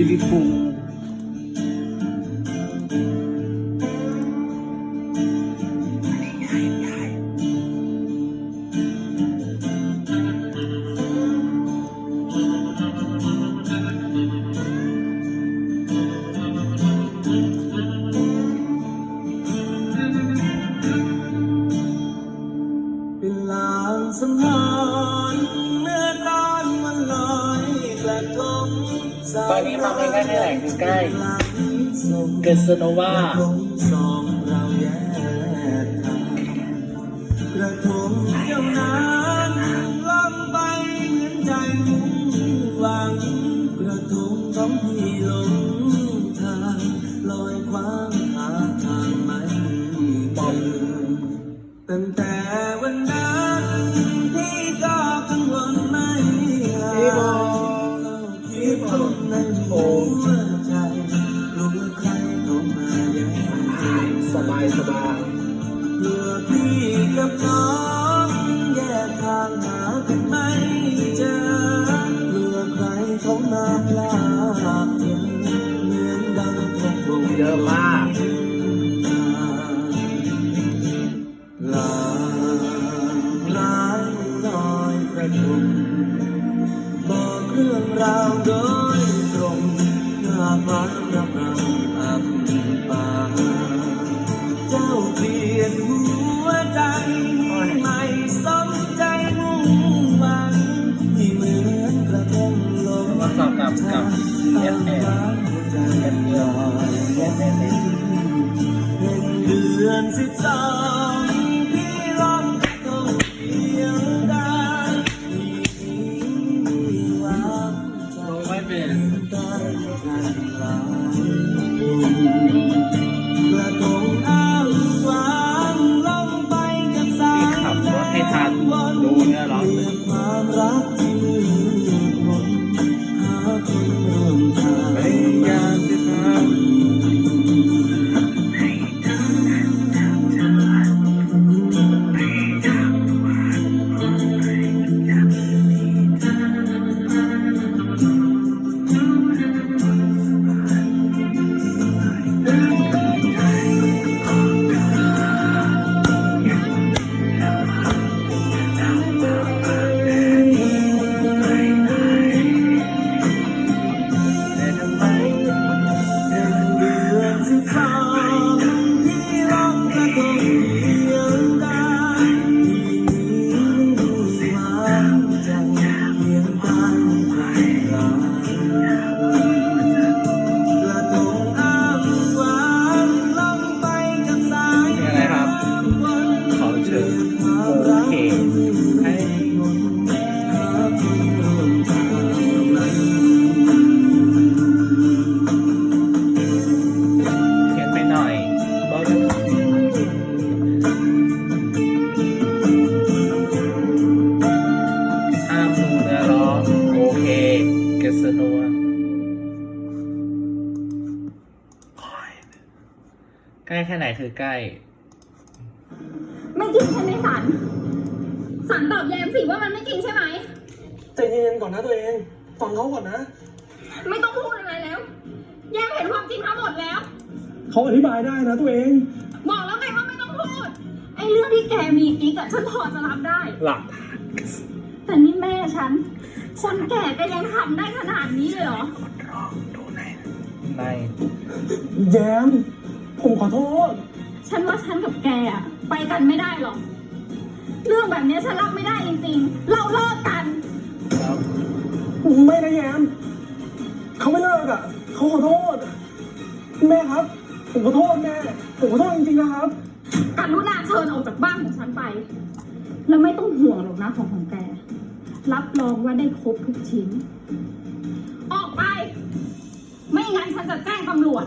ซีรีส์ฟูเป็นลางสังหาร ตอนนี้ฟังเพลงได้แค่ไหนคือใกล้ เกิดสโนวากระทงเยางกระทงเจ้านล่องไปเหมือนใจมุ่งวังกระทงของพี่หลงทางลอยคว้างหาทางไม่เจอตั้งแต่ บายสบายกลัวพี่กับน้องแยกทางหากันไม่เจอกลัวใครเขามาพลาดเจอเหมือนดังกระทงเยอะมากลางร้ายลอยกระทงบอกเรื่องราวโดยตรงหน้าพันรับเราอับปา เจ้าเปลี่ยนหัวใจไม่สนใจมุ่งหวังที่เหมือนกระทงลมมาสอบกับกับ FM เอ็มยอเอ็มเอเอ็มเห็นเดือนสิบสองพี่ลองกระทงเดียวได้ที่มีหวังใจลงไม่เป็นกัน ใกล้แค่ไหนคือใกล้ ไม่จริงใช่ไหมสัน สันตอบแยมสิว่ามันไม่จริงใช่ไหม ใจเย็นๆก่อนนะตัวเอง ฟังเขาก่อนนะ ไม่ต้องพูดอะไรแล้ว แยมเห็นความจริงทั้งหมดแล้ว เขาอธิบายได้นะตัวเอง บอกแล้วไงว่าไม่ต้องพูด ไอ้เรื่องที่แกมีกิ๊กอะฉันพอจะรับได้ หลักแต่นี่แม่ฉัน คนแก่ก็ยังทำได้ขนาดนี้เลยเหรอในแย้ม ผมขอโทษ ฉันว่าฉันกับแกอะไปกันไม่ได้หรอก เรื่องแบบเนี้ยฉันรับไม่ได้จริงๆ เราเลิกกันแล้วไม่นะแย้มเขาไม่เลิกอะเขาขอโทษ แม่ครับ ผมขอโทษแม่ ผมขอโทษจริงๆนะครับ กรุณาเชิญออกจากบ้านของฉันไป แล้วไม่ต้องห่วงหรอกนะของของแก รับรองว่าได้ครบทุกชิ้น ออกไป ไม่งั้นฉันจะแจ้งตำรวจ